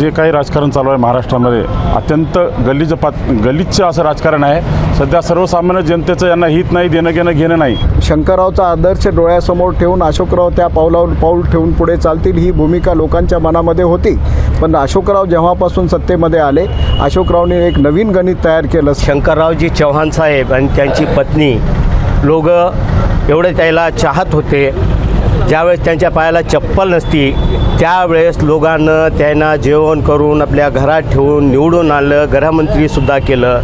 जे काही राजकारण चालू आहे महाराष्ट्रामध्ये अत्यंत गलिज पात गलिच्छ असं राजकारण आहे. सध्या सर्वसामान्य जनतेचं यांना हित नाही देणं घेणं घेणं नाही. शंकररावचा आदर्श डोळ्यासमोर ठेवून अशोकराव त्या पावलावर पाऊल ठेवून पुढे चालतील ही भूमिका लोकांच्या मनामध्ये होती. पण अशोकराव जेव्हापासून सत्तेमध्ये आले अशोकरावने एक नवीन गणित तयार केलं. शंकररावजी चव्हाण साहेब आणि त्यांची पत्नी लोक एवढे त्याला चाहत होते. ज्यावेळेस त्यांच्या पायाला चप्पल नसती त्यावेळेस लोकांनं त्यांना जेवण करून आपल्या घरात ठेवून निवडून आणलं गृहमंत्रीसुद्धा केलं.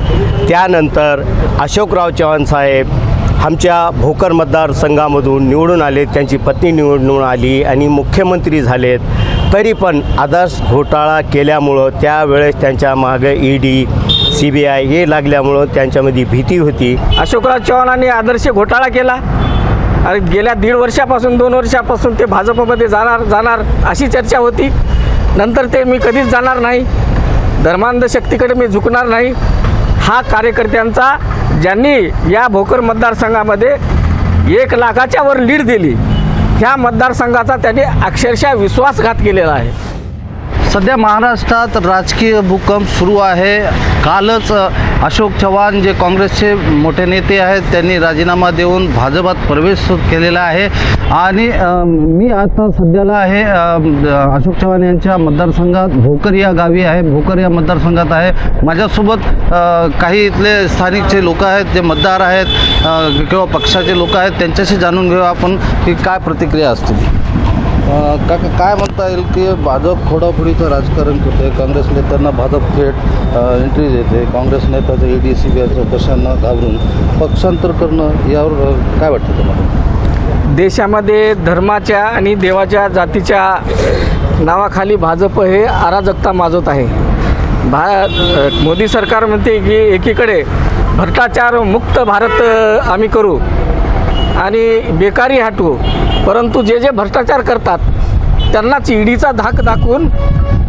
त्यानंतर अशोकराव चव्हाण साहेब आमच्या भोकर मतदारसंघामधून निवडून आले त्यांची पत्नी निवडून आली आणि मुख्यमंत्री झालेत. तरी पण आदर्श घोटाळा केल्यामुळं त्यावेळेस त्यांच्या मागे E D C B I हे लागल्यामुळं त्यांच्यामध्ये भीती होती. अशोकराव चव्हाणांनी आदर्श घोटाळा केला? आणि गेल्या दीड वर्षापासून दोन वर्षापासून ते भाजपमध्ये जाणार जाणार अशी चर्चा होती. नंतर ते मी कधीच जाणार नाही. धर्मांध शक्तीकडे मी झुकणार नाही. हा कार्यकर्त्यांचा ज्यांनी या भोकर मतदारसंघामध्ये एक लाखाच्या वर लीड दिली ह्या मतदारसंघाचा त्यांनी अक्षरशः विश्वासघात केलेला आहे. सध्या महाराष्ट्रात राजकीय भूकंप सुरू आहे. कालच अशोक चव्हाण जे काँग्रेसचे मोठे नेते आहेत त्यांनी राजीनामा देऊन भाजपात प्रवेश केलेला आहे. आणि मी आता सध्याला आहे अशोक चव्हाण यांच्या मतदारसंघात भोकर या गावी आहे. भोकर या मतदारसंघात आहे. माझ्यासोबत काही इथले स्थानिकचे लोक आहेत जे मतदार आहेत किंवा पक्षाचे लोक आहेत त्यांच्याशी जाणून घेऊ आपण की काय प्रतिक्रिया असतील काका काय म्हणता येईल की भाजप खोडाफोडीचं राजकारण करते काँग्रेस नेत्यांना भाजप थेट एंट्री देते काँग्रेस नेत्याचं ई डी सी बी आयच्या कशांना घाबरून पक्षांतर करणं यावर काय वाटतं तुम्हाला? देशामध्ये धर्माच्या आणि देवाच्या जातीच्या नावाखाली भाजप हे अराजकता माजवत आहे. भा मोदी सरकार म्हणते की एकीकडे भ्रष्टाचार मुक्त भारत आम्ही करू. आणि बेकारी हटवू. परंतु जे जे भ्रष्टाचार करतात त्यांनाच ईडीचा धाक दाखवून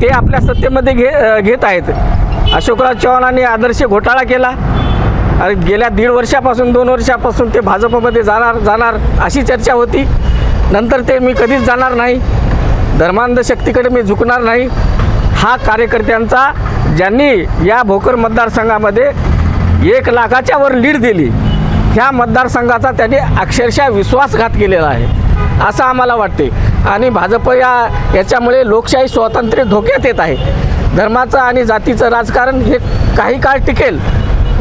ते आपल्या सत्तेमध्ये घे घेत आहेत. अशोकराव चव्हाणांनी आदर्श घोटाळा केला. आणि गेल्या दीड वर्षापासून दोन वर्षापासून ते भाजपमध्ये जाणार जाणार अशी चर्चा होती. नंतर ते मी कधीच जाणार नाही. धर्मांध शक्तीकडे मी झुकणार नाही. हा कार्यकर्त्यांचा ज्यांनी या भोकर मतदारसंघामध्ये एक लाखाच्या वर लीड दिली. ह्या मतदारसंघाचा त्यांनी अक्षरशः विश्वासघात केलेला आहे असं आम्हाला वाटते. आणि भाजप या याच्यामुळे लोकशाही स्वातंत्र्य धोक्यात येत आहे. धर्माचं आणि जातीचं राजकारण हे काही काळ टिकेल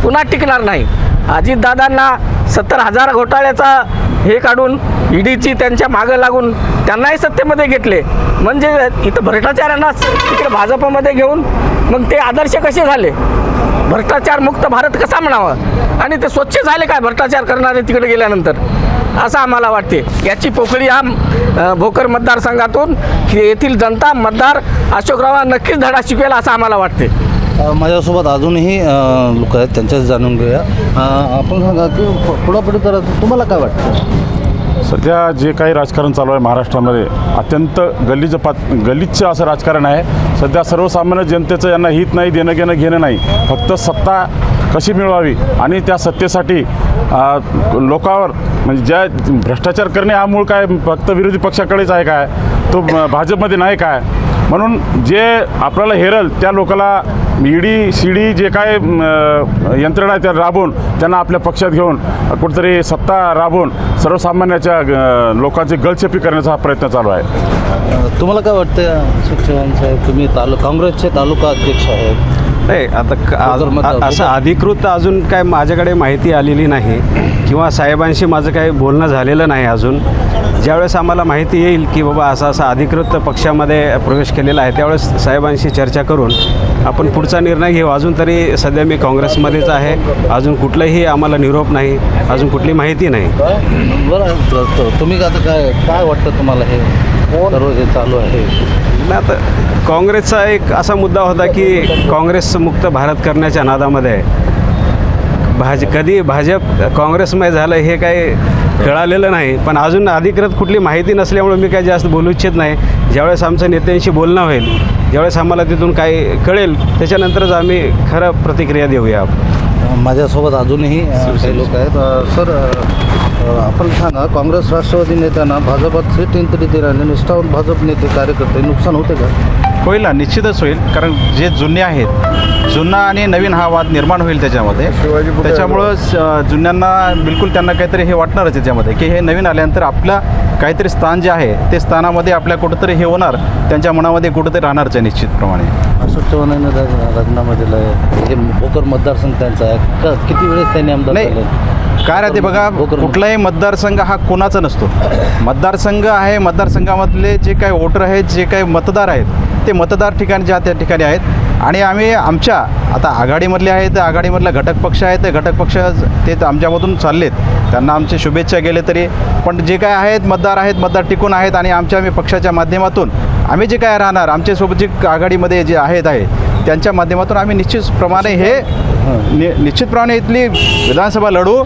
पुन्हा टिकणार नाही. अजितदादांना सत्तर हजार घोटाळ्याचा हे काढून ईडीची त्यांच्या मागं लागून त्यांनाही सत्तेमध्ये घेतले. म्हणजे इथं भ्रष्टाचारांना इकडे भाजपमध्ये घेऊन मग ते आदर्श कसे झाले? भ्रष्टाचार मुक्त भारत कसा म्हणावा? आणि ते स्वच्छ झाले काय भ्रष्टाचार करणारे तिकडे गेल्यानंतर? असं आम्हाला वाटते. याची पोकळी हा भोकर मतदारसंघातून येथील जनता मतदार अशोकराव नक्कीच धडा शिकवेल असं आम्हाला वाटते. माझ्यासोबत अजूनही लोक आहेत त्यांच्याच जाणून घेऊया. आपण सांगा की फोडाफोडी करायचं तुम्हाला काय वाटतं? सध्या जे काही राजकारण चालू आहे महाराष्ट्रामध्ये अत्यंत गलिज पात गलिच्छ असं राजकारण आहे. सध्या सर्वसामान्य जनतेचं यांना हित नाही देणं घेणं घेणं नाही. फक्त सत्ता कशी मिळवावी आणि त्या सत्तेसाठी लोकावर म्हणजे ज्या भ्रष्टाचार करणे हा मूळ काय फक्त विरोधी पक्षाकडेच आहे काय? तो भाजपमध्ये नाही काय? म्हणून जे आपल्याला हेरल त्या लोकाला ईडी सी जे काय यंत्रणा आहे त्या राबवून त्यांना आपल्या पक्षात घेऊन कुठेतरी सत्ता राबवून सर्वसामान्याच्या लोकांची गळचेपी करण्याचा हा प्रयत्न चालू आहे. तुम्हाला काय वाटतं अशोक साहेब तुम्ही तालु काँग्रेसचे तालुका अध्यक्ष आहेत. नाही आता असं अधिकृत अजून काय माझ्याकडे माहिती आलेली नाही किंवा साहेबांशी माझं काही बोलणं झालेलं नाही अजून. ज्यावेळेस आम्हाला माहिती येईल की बाबा असा असा अधिकृत पक्षामध्ये प्रवेश केलेला आहे त्यावेळेस साहेबांशी चर्चा करून आपण पुढचा निर्णय घेऊ. अजून तरी सध्या मी काँग्रेसमध्येच आहे. अजून कुठलाही आम्हाला निरोप नाही. अजून कुठली माहिती नाही. बरं. तुम्ही आता काय काय वाटतं तुम्हाला हे? सर्व जे चालू आहे. नाही आता काँग्रेसचा एक असा मुद्दा होता की काँग्रेस मुक्त भारत करण्याच्या नादामध्ये भाज कधी भाजप काँग्रेसमय झालं हे काही कळालेलं नाही. पण अजून अधिकृत कुठली माहिती नसल्यामुळे मी काही जास्त बोलू इच्छित नाही. ज्यावेळेस आमचं नेत्यांशी बोलणं होईल ज्यावेळेस आम्हाला तिथून काही कळेल त्याच्यानंतरच आम्ही खरं प्रतिक्रिया देऊया. माझ्यासोबत अजूनही लोक आहेत. सर आपण सांगा काँग्रेस राष्ट्रवादी नेत्यांना भाजपात सीट तरी दिल्याने निष्ठावंत भाजप नेते कार्यकर्ते नुकसान होते का? होईल ना निश्चितच होईल. कारण जे जुने आहेत जुना आणि नवीन हा वाद निर्माण होईल त्याच्यामध्ये. त्याच्यामुळं जुन्यांना बिलकुल त्यांना काहीतरी हे वाटणारच त्याच्यामध्ये की हे नवीन आल्यानंतर आपलं काहीतरी स्थान जे आहे ते स्थानामध्ये आपल्या कुठंतरी हे होणार. त्यांच्या मनामध्ये कुठंतरी राहणारच आहे निश्चितप्रमाणे. अशोक चव्हाणांनी राज- राजीनामा दिला आहे हे भोकर मतदारसंघ त्यांचा आहे. का किती वेळेस त्यांनी आमदार नाही काय राहते बघा भोकर- कुठलाही मतदारसंघ हा कोणाचा नसतो. मतदारसंघ आहे मतदारसंघामधले जे काही वोटर आहेत जे काही मतदार आहेत ते मतदार ठिकाणी ज्या त्या ठिकाणी आहेत. आणि आम्ही आमच्या आता आघाडीमधले आहेत आघाडीमधला घटक पक्ष आहेत ते घटक पक्ष ते तर आमच्यामधून चाललेत. त्यांना आमचे शुभेच्छा गेले तरी. पण जे काय आहेत मतदार आहेत मतदार टिकून आहेत आणि आमच्या आम्ही पक्षाच्या माध्यमातून आम्ही जे काय राहणार आमच्यासोबत जे आघाडीमध्ये जे आहेत आहे त्यांच्या माध्यमातून आम्ही निश्चितप्रमाणे हे नि निश्चितप्रमाणे इथली विधानसभा लढू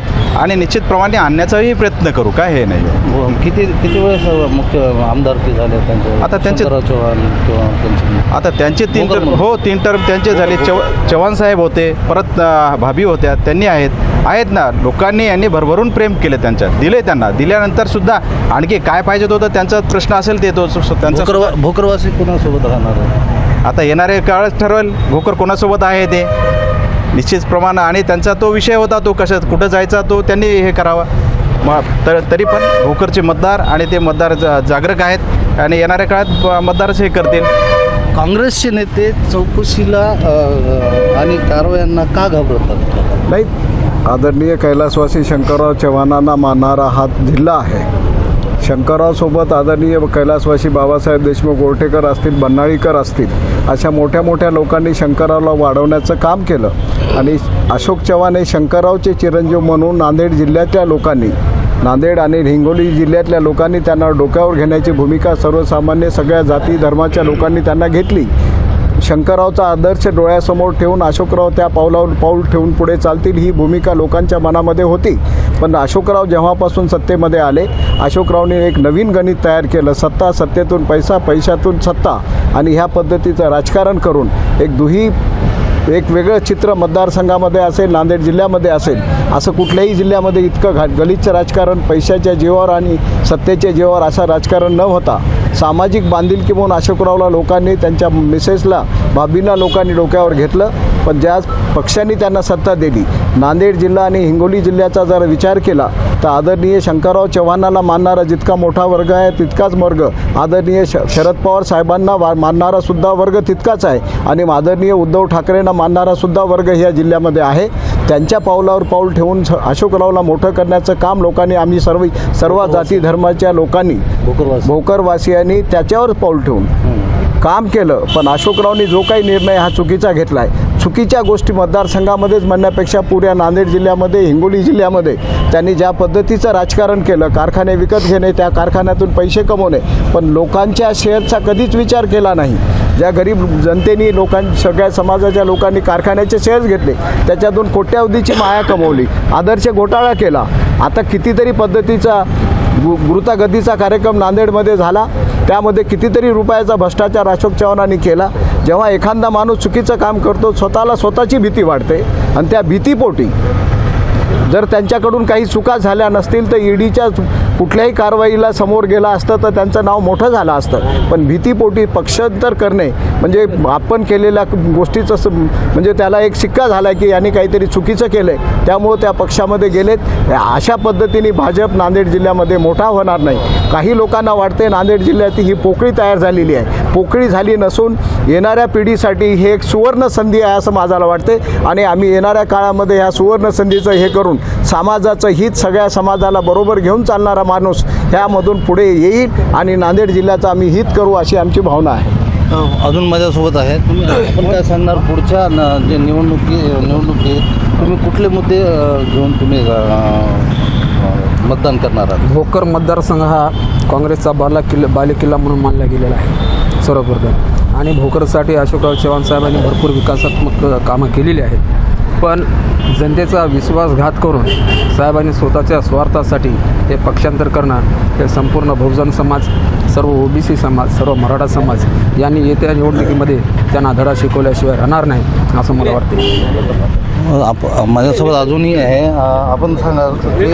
आणि निश्चितप्रमाणे आणण्याचाही प्रयत्न करू. काय हे नाही. किती किती वेळेस मुख्य आमदारकी झाले त्यांचे? आता त्यांचे- शंकरराव चव्हाण किंवा आता त्यांचे तीन टर्म हो तीन टर्म त्यांचे झाले. चव चव्हाण साहेब होते परत भाभी होत्या त्यांनी आहेत. आहेत ना लोकांनी यांनी भरभरून प्रेम केले त्यांच्यात दिले त्यांना. दिल्यानंतर सुद्धा आणखी काय पाहिजे होतं त्यांचा प्रश्न असेल ते तो त्यांचा भोकर भोकरवासी कोणासोबत राहणार आता येणारे काळच ठरवेल. भोकर कोणासोबत आहे ते? निश्चित प्रमाण. आणि त्यांचा तो विषय होता तो कशात कुठं जायचा तो त्यांनी हे करावा. मग तर तरी पण भोकरचे मतदार आणि ते मतदार जागरूक आहेत. आणि येणाऱ्या काळात मतदारच हे करतील. काँग्रेसचे नेते चौकशीला आणि कारवायांना का घाबरतात? नाही आदरणीय कैलासवासी शंकरराव चव्हाणांना मानणारा हा जिल्हा आहे. शंकररावसोबत आदरणीय कैलासवासी बाबासाहेब देशमुख गोरठेकर असतील बन्नाळीकर असतील अशा मोठ्या मोठ्या लोकांनी शंकररावला वाढवण्याचं काम केलं. आणि अशोक चव्हाण हे शंकररावचे चिरंजीव म्हणून नांदेड जिल्ह्यातल्या लोकांनी नांदेड आणि हिंगोली जिल्ह्यातल्या लोकांनी त्यांना डोक्यावर घेण्याची भूमिका सर्वसामान्य सगळ्या जाती धर्माच्या लोकांनी त्यांना घेतली. शंकररावचा आदर्श डोळ्यासमोर ठेवून अशोकराव त्या पावलावर पाऊल ठेवून पुढे चालतील ही भूमिका लोकांच्या मनामध्ये होती. पण अशोकराव जेव्हापासून सत्तेमध्ये आले अशोकरावने एक नवीन गणित तयार केलं सत्ता सत्तेतून पैसा पैशातून सत्ता. आणि ह्या पद्धतीचं राजकारण करून एक दुही एक वेगळं चित्र मतदारसंघामध्ये असेल नांदेड जिल्ह्यामध्ये असेल असं कुठल्याही जिल्ह्यामध्ये इतकं घा गलिच्छ राजकारण पैशाच्या जीवावर आणि सत्तेच्या जीवावर असं राजकारण न होता. सामाजिक बांधिलकी म्हणून अशोकरावला लोकांनी त्यांच्या मिसेसला भाभींना लोकांनी डोक्यावर घेतलं पण ज्या पक्षांनी त्यांना सत्ता दिली नांदेड जिल्हा आणि हिंगोली जिल्ह्याचा जर विचार केला तर आदरणीय शंकरराव चव्हाणाला मानणारा जितका मोठा वर्ग आहे तितकाच वर्ग. आदरणीय श शरद पवार साहेबांना वा मानणारा सुद्धा वर्ग तितकाच आहे आणि आदरणीय उद्धव ठाकरेंना मानणारा सुद्धा वर्ग ह्या जिल्ह्यामध्ये आहे. त्यांच्या पावलावर पाऊल ठेवून अशोकरावला मोठं करण्याचं काम लोकांनी आम्ही सर्व सर्व जाती धर्माच्या लोकांनी भोकरवासी. भोकरवासियांनी त्याच्यावर पाऊल ठेवून. काम केलं पण अशोकरावनी जो काही निर्णय हा चुकीचा घेतला आहे चुकीच्या गोष्टी मतदारसंघामध्येच म्हणण्यापेक्षा पुऱ्या नांदेड जिल्ह्यामध्ये हिंगोली जिल्ह्यामध्ये त्यांनी ज्या पद्धतीचं राजकारण केलं कारखाने विकत घेणे त्या कारखान्यातून पैसे कमवणे पण लोकांच्या शेअरचा कधीच विचार केला नाही. ज्या गरीब जनतेने लोकां सगळ्या समाजाच्या लोकांनी कारखान्याचे शेअर्स घेतले त्याच्यातून कोट्यावधीची माया कमवली आदर्श घोटाळा केला. आता कितीतरी पद्धतीचा गु गुरुतागतीचा कार्यक्रम नांदेडमध्ये झाला. त्यामध्ये कितीतरी रुपयाचा भ्रष्टाचार अशोक चव्हाणांनी केला. जेव्हा एखादा माणूस चुकीचं काम करतो स्वतःला स्वतःची भीती वाढते आणि त्या भीतीपोटी जर त्यांच्याकडून काही चुका झाल्या नसतील तर ईडीच्या कुठल्याही कारवाईला समोर गेला असतं तर त्यांचं नाव मोठं झालं असतं. पण भीतीपोटी पक्षांतर करणे म्हणजे आपण केलेल्या गोष्टीचं म्हणजे त्याला एक शिक्का झाला की यांनी काहीतरी चुकीचं केलं आहे त्यामुळं त्या पक्षामध्ये गेलेत. अशा पद्धतीने भाजप नांदेड जिल्ह्यामध्ये मोठा होणार नाही. काही लोकांना वाटते नांदेड जिल्ह्यात ही पोकळी तयार झालेली आहे. पोकळी झाली नसून येणाऱ्या पिढीसाठी हे एक सुवर्ण संधी आहे असं माझ्याला वाटते आणि आम्ही येणाऱ्या काळामध्ये ह्या सुवर्ण संधीचं हे करून समाजाचं हित सगळ्या समाजाला बरोबर घेऊन चालणारा माणूस ह्यामधून पुढे येईल आणि नांदेड जिल्ह्याचं आम्ही हित करू अशी आमची भावना आहे. अजून माझ्यासोबत आहे. तुम्ही आपण काय सांगणार? पुढच्या न- जे निवडणुकी निवडणुकीत तुम्ही कुठले मुद्दे अ, घेऊन तुम्ही अ, अ, मतदान करणार आहात? भोकर मतदारसंघ हा काँग्रेसचा बाला किल्ला बालेकिल्ला म्हणून मानला गेलेला आहे सर्वप्रथम. आणि भोकरसाठी अशोकराव चव्हाण साहेबांनी भरपूर विकासात्मक कामं केलेली आहेत. पण जनतेचा विश्वासघात करून साहेबांनी स्वतःच्या स्वार्थासाठी हे पक्षांतर करणं हे संपूर्ण बहुजन समाज सर्व ओबीसी समाज सर्व मराठा समाज यांनी येत्या निवडणुकीमध्ये त्यांना धडा शिकवल्याशिवाय राहणार नाही असं मला वाटते आप माझ्यासोबत अजूनही आहे. आपण सांगा की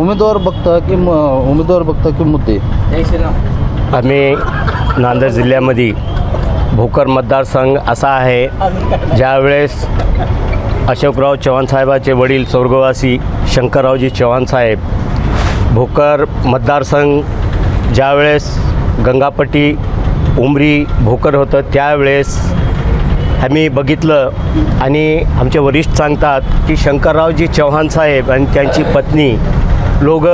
उमेदवार बघता की म, उमेदवार बघता की मुद्दे? आम्ही नांदेड जिल्ह्यामध्ये भोकर मतदारसंघ असा आहे ज्यावेळेस अशोकराव चव्हाण साहेबाचे वडील स्वर्गवासी शंकररावजी चव्हाण साहेब भोकर मतदारसंघ ज्यावेळेस गंगापट्टी उमरी भोकर होतं त्यावेळेस आम्ही बघितलं आणि आमचे वरिष्ठ सांगतात की शंकररावजी चव्हाण साहेब आणि त्यांची पत्नी लोक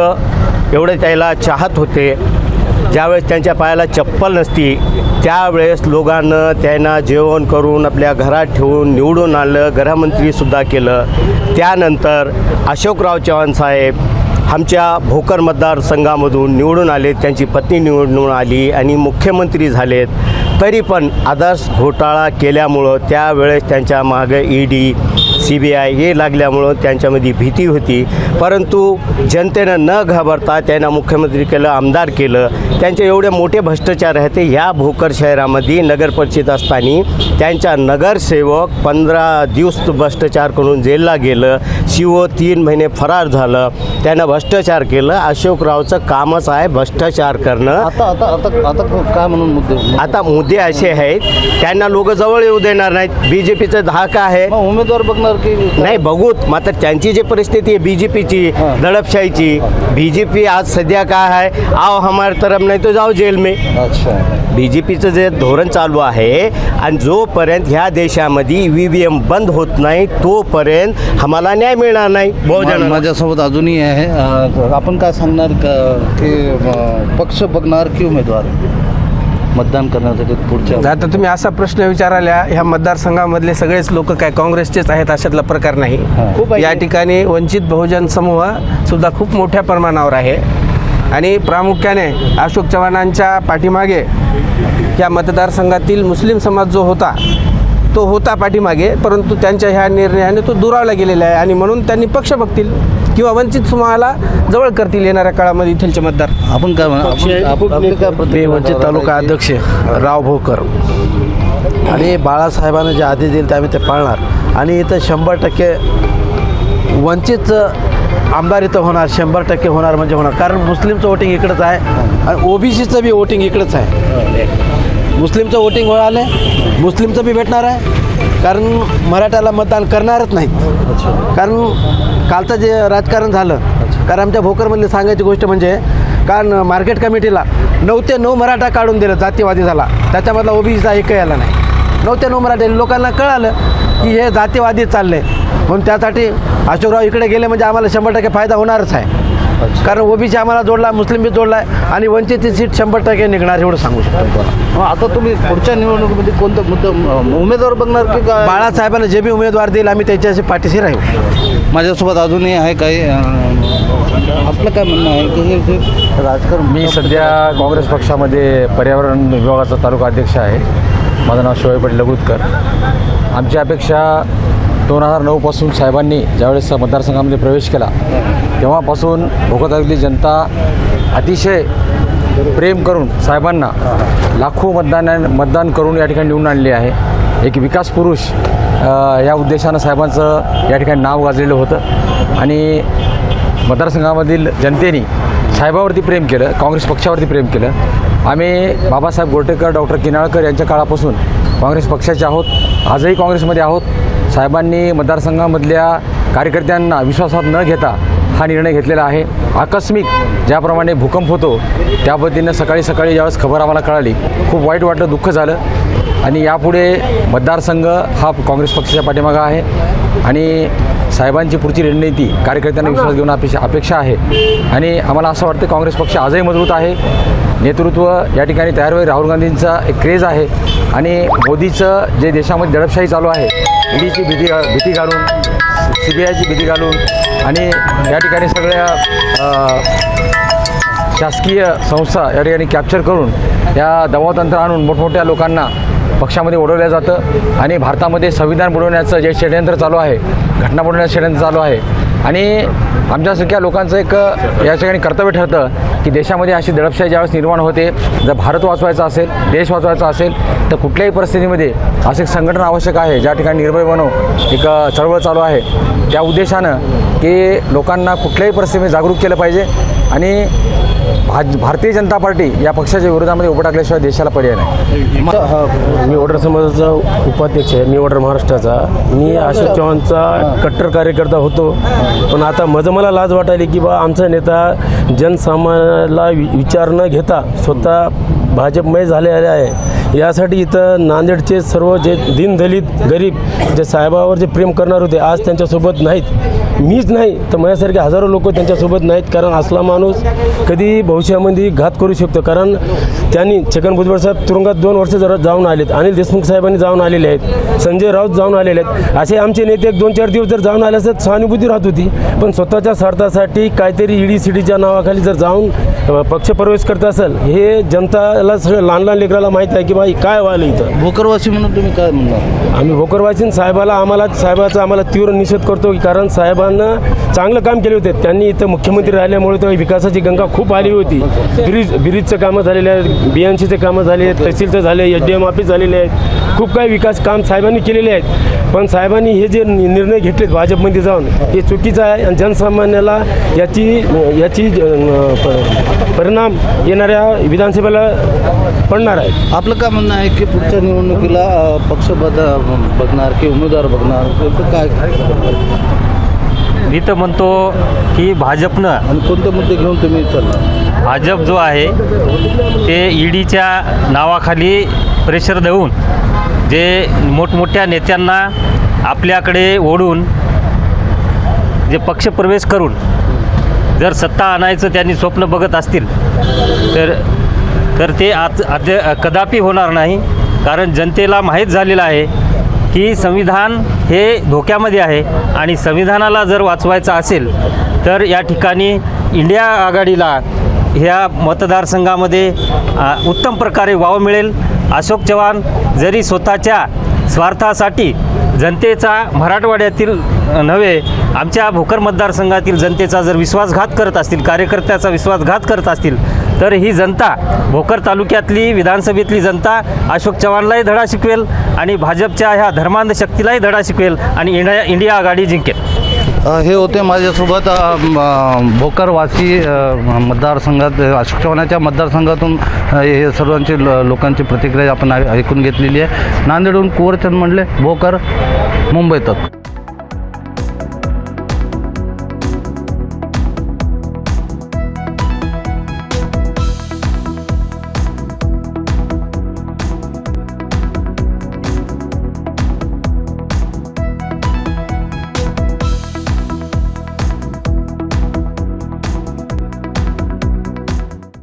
एवढे त्याला चाहत होते ज्यावेळेस त्यांच्या पायाला चप्पल नसती त्यावेळेस लोकांनं त्यांना जेवण करून आपल्या घरात ठेवून निवडून आणलं गृहमंत्रीसुद्धा केलं. त्यानंतर अशोकराव चव्हाण साहेब आमच्या भोकर मतदारसंघामधून निवडून आले त्यांची पत्नी निवडून आली आणि मुख्यमंत्री झालेत. तरी पण आदर्श घोटाळा केल्यामुळं त्यावेळेस त्यांच्या मागे E D C B I हे लागल्यामुळं त्यांच्यामध्ये भीती होती. परंतु जनतेनं न घाबरता त्यांना मुख्यमंत्री केलं आमदार केलं त्यांचे एवढे मोठे भ्रष्टाचार आहे ते ह्या भोकर शहरामध्ये नगरपरिषद असताना त्यांच्या नगरसेवक पंधरा दिवस भ्रष्टाचार करून जेलला गेलं. शिव तीन महिने फरार झालं. त्यानं भ्रष्टाचार केलं. अशोकरावचं कामच आहे भ्रष्टाचार करणं. आता आता आता आता काय म्हणून मुद्दे? आता मुद्दे असे आहेत. त्यांना लोक जवळ येऊ देणार नाहीत. बी जे पीचं धाक आहे. उमेदवार बघणार की नाही बघूत. मात्र त्यांची जी परिस्थिती आहे बी जे पीची. दडपशाहीची बी जे पी आज सध्या काय आहे? आओ हमारे तरफ नाही तो जाओ जेल में. अच्छा. बी जे पीचं जे धोरण चालू आहे आणि जोपर्यंत ह्या देशामध्ये व्ही व्ही एम बंद होत नाही तोपर्यंत आम्हाला न्याय मिळणार नाही. बहुजन माझ्यासोबत अजूनही आहे. अ, आपण काय सांगणार का की अ, पक्ष बघणार की उमेदवार? मतदान करण्यासाठी पुढच्या आता तुम्ही असा प्रश्न विचारायला ह्या मतदारसंघामधले सगळेच लोक काय काँग्रेसचेच आहेत अशातला प्रकार नाही. खूप. या ठिकाणी वंचित बहुजन समूह सुद्धा खूप मोठ्या प्रमाणावर आहे. आणि प्रामुख्याने अशोक चव्हाणांच्या पाठीमागे या मतदारसंघातील मुस्लिम समाज जो होता तो होता पाठीमागे परंतु त्यांच्या ह्या निर्णयाने तो दुरावला गेलेला आहे आणि म्हणून त्यांनी पक्ष बघतील किंवा वंचित समूहाला जवळ करतील येणाऱ्या काळामध्ये इथलचे मतदार. आपण काय म्हणा वंचित तालुका? अध्यक्ष राव भोकर. आणि बाळासाहेबांना जे आदेश दिले ते आम्ही ते पाळणार. आणि इथं शंभर टक्के वंचितचं आमदार इथं होणार शंभर टक्के होणार म्हणजे होणार. कारण मुस्लिमचं वोटिंग इकडंच आहे आणि ओबीसीचं बी वोटिंग इकडंच आहे. मुस्लिमचं वोटिंग आलं आहे मुस्लिमचं बी भेटणार आहे. कारण मराठ्याला मतदान करणारच नाहीत कारण कालचं जे राजकारण झालं कारण आमच्या भोकरमधली सांगायची गोष्ट म्हणजे कारण मार्केट कमिटीला नऊ ते नऊ मराठा काढून दिलं जातीवादी झाला. त्याच्यामधला ओबीसीचा एकही आला नाही. नऊ ते नऊ मराठे लोकांना कळालं की हे जातीवादी चालले म्हणून त्यासाठी अशोकराव इकडे गेले म्हणजे आम्हाला शंभर टक्के फायदा होणारच आहे. कारण ओबीसी आम्हाला जोडला मुस्लिम बी जोडला आहे आणि वंचितची सीट शंभर टक्के निघणार एवढं सांगू शकतो तुम्हाला. मग आता तुम्ही पुढच्या निवडणुकीमध्ये कोणतं मुद्दा उमेदवार बघणार की काय? बाळासाहेबांना जे बी उमेदवार देईल आम्ही त्याच्याशी पाठीशी राहू. माझ्यासोबत अजूनही आहे काही आपलं काय म्हणणं आहे की हे राजकारण मी सध्या काँग्रेस पक्षामध्ये पर्यावरण विभागाचा तालुका अध्यक्ष आहे. माझं नाव शिवाजी पाटील लघुतकर आमची अपेक्षा दोन हजार नऊपासून साहेबांनी ज्यावेळेस मतदारसंघामध्ये प्रवेश केला तेव्हापासून भोकतातली जनता अतिशय प्रेम करून साहेबांना लाखो मतदान मतदान करून या ठिकाणी निवडून आणले आहे. एक विकास पुरुष या उद्देशानं साहेबांचं या ठिकाणी नाव गाजलेलं होतं. आणि मतदारसंघामधील जनतेने साहेबावरती प्रेम केलं काँग्रेस पक्षावरती प्रेम केलं. आम्ही बाबासाहेब गोरटेकर डॉक्टर किनाळकर यांच्या काळापासून काँग्रेस पक्षाचे आहोत. आजही काँग्रेसमध्ये आहोत. साहेबांनी मतदारसंघामधल्या कार्यकर्त्यांना विश्वासात न घेता हा निर्णय घेतलेला आहे. आकस्मिक ज्याप्रमाणे भूकंप होतो त्या पद्धतीनं सकाळी सकाळी ज्यावेळेस खबर आम्हाला कळाली खूप वाईट वाटलं दुःख झालं. आणि यापुढे मतदारसंघ हा काँग्रेस पक्षाच्या पाठीमागं आहे. आणि साहेबांची पुढची रणनीती कार्यकर्त्यांना विश्वास घेऊन अपेक्षा अपेक्षा आहे. आणि आम्हाला असं वाटतं काँग्रेस पक्ष आजही मजबूत आहे. नेतृत्व या ठिकाणी तयार होईल. राहुल गांधींचा एक क्रेज आहे. आणि मोदीचं जे देशामध्ये दडपशाही चालू आहे ईडीची भीती भीती घालून सी बी आयची भीती घालून आणि या ठिकाणी सगळ्या शासकीय संस्था या ठिकाणी कॅप्चर करून या दबावतंत्र आणून मोठमोठ्या लोकांना पक्षामध्ये ओढवलं जातं. आणि भारतामध्ये संविधान बुडवण्याचं जे षडयंत्र चालू आहे घटना बुडवण्याचं षडयंत्र चालू आहे आणि आमच्यासारख्या लोकांचं एक या ठिकाणी कर्तव्य ठरतं की देशामध्ये अशी दडपशाही ज्यावेळेस निर्माण होते जर भारत वाचवायचा असेल देश वाचवायचा असेल तर कुठल्याही परिस्थितीमध्ये असं एक संघटन आवश्यक आहे ज्या ठिकाणी निर्भय बनव एक चळवळ चालू आहे. त्या उद्देशानं की लोकांना कुठल्याही परिस्थितीमध्ये जागरूक केलं पाहिजे. आणि भाज भारतीय जनता पार्टी या पक्षाच्या विरोधामध्ये उभं टाकल्याशिवाय देशाला पर्याय नाही. मी ओडर समाजाचा उपाध्यक्ष आहे मी ओडर महाराष्ट्राचा. मी अशोक चव्हाणचा कट्टर कार्यकर्ता होतो. पण आता माझं मला लाज वाटायली की बा आमचा नेता जनसामान्याला वि- विचार न घेता स्वतः भाजपमय झालेला आहे. यासाठी इथं नांदेडचे सर्व जे दीनदलित गरीब जे साहेबावर जे प्रेम करणार होते आज त्यांच्यासोबत नाहीत. मीच नाही तर माझ्यासारखे हजारो लोक त्यांच्यासोबत नाहीत कारण असला माणूस कधी भविष्यामध्ये घात करू शकतो. कारण त्यांनी छगन भुजबळ साहेब तुरुंगात दोन वर्ष जरा जाऊन आलेत अनिल देशमुख साहेबांनी जाऊन आलेले आहेत संजय राऊत जाऊन आलेले आहेत. असे आमचे नेते एक दोन चार दिवस जर जाऊन आले असत सहानुभूती राहत होती. पण स्वतःच्या स्वार्थासाठी काहीतरी ईडी सीडीच्या नावाखाली जर जाऊन पक्ष पक्षप्रवेश करत असेल हे जनताला सगळं लहान लहान लेकराला माहीत आहे की बाई काय व्हायलं इथं? भोकरवासी म्हणून तुम्ही काय म्हणणार? आम्ही भोकरवासीन साहेबाला आम्हाला साहेबाचा आम्हाला तीव्र निषेध करतो की कारण साहेबांना चांगलं काम केले होते. त्यांनी इथं मुख्यमंत्री राहिल्यामुळे तर विकासाची गंगा खूप आली होती. ब्रिज ब्रिजचं कामं झालेले आहेत बी एन सीचे कामं झाले आहेत तहसीलचं झाले एच डी एम ऑफिस झालेले आहेत. खूप काही विकास काम साहेबांनी केलेले आहेत. पण साहेबांनी हे जे नि- निर्णय घेतलेत भाजपमध्ये जाऊन हे चुकीचं आहे आणि जनसामान्याला याची याची अ, प- परिणाम येणाऱ्या विधानसभेला पडणार आहे आपलं काय म्हणणं आहे की पुढच्या निवडणुकीला पक्ष बद बघणार की उमेदवार बघणार? काय मी तर म्हणतो की भाजपनं आणि कोणते मुद्दे घेऊन तुम्ही चालणार? भाजप जो आहे ते ईडीच्या नावाखाली प्रेशर देऊन जे मोठमोठ्या नेत्यांना आपल्याकडे ओढून जे पक्षप्रवेश करून जर सत्ता आणायचं त्यांनी स्वप्न बघत असतील तर तर ते आत अद्य कदापि होणार नाही कारण जनतेला माहीत झालेलं आहे की संविधान हे धोक्यामध्ये आहे आणि संविधानाला जर वाचवायचं असेल तर या ठिकाणी इंडिया आघाडीला ह्या मतदारसंघामध्ये उत्तम प्रकारे वाव मिळेल. अशोक चव्हाण जरी स्वतःच्या स्वार्थासाठी जनतेचा मराठवाड्यातील नव्हे आमच्या भोकर मतदारसंघातील जनतेचा जर विश्वासघात करत असतील कार्यकर्त्याचा विश्वासघात करत असतील तर ही जनता भोकर तालुक्यातली विधानसभेतली जनता अशोक चव्हाणलाही धडा शिकवेल आणि भाजपच्या ह्या धर्मांध शक्तीलाही धडा शिकवेल आणि इंडिया इंडिया आघाडी जिंकेल. हे होते माझ्यासोबत भोकरवासी मतदारसंघात अशोक चव्हाणाच्या मतदारसंघातून हे सर्वांची ल- लोकांची प्रतिक्रिया आपण ऐ- ऐकून घेतलेली आहे. नांदेडहून कुवरचंद म्हणले भोकर मुंबईतच